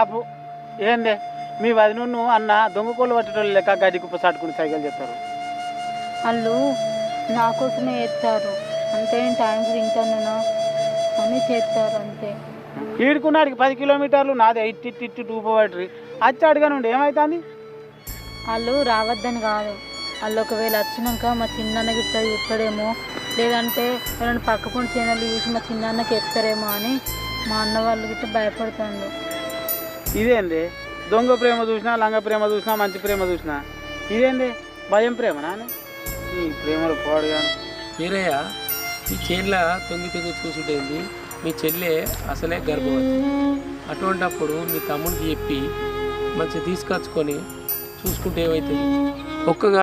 ఆపు. ఏందే? మీ వదిను అన్న దొంగ కోళ్ళు పట్టేటోళ్ళు లెక్క గడ్డి కుప్ప సాటుకుని సైకిల్ చెప్తారు. వాళ్ళు నా కోసమే చేస్తారు అంతే నేను టైంకి తింటాను అని చేస్తారు అంతే. ఈడుకున్నాడికి పది కిలోమీటర్లు నాదే ఇట్టి ఇట్టి టూపబట్టి వచ్చి అడిగానుండి ఏమవుతుంది వాళ్ళు రావద్దని కాదు. వాళ్ళు ఒకవేళ వచ్చినాక మా చిన్నన్న గిట్ట చూస్తాడేమో లేదంటే ఎవరైనా పక్క పొంటి చేనలు చూసి మా చిన్నన్నకి ఎత్తారేమో అని మా అన్న వాళ్ళు గిట్ట భయపడుతుండు. ఇదేంది? దొంగ ప్రేమ చూసినా లంగ ప్రేమ చూసినా మంచి ప్రేమ చూసినా? ఇదేంది? భయం ప్రేమ నాని ఈ ప్రేమలు పోడుగాను వీరయ్య ఈ చేన్ల తొంగి తొంగి చూసుంటేంది మీ చెల్లె అసలే గర్భవతి. అటువంటప్పుడు మీ తమ్ముడికి చెప్పి మంచిగా తీసుకొచ్చుకొని చూసుకుంటే ఏమవుతుంది ఒక్కగా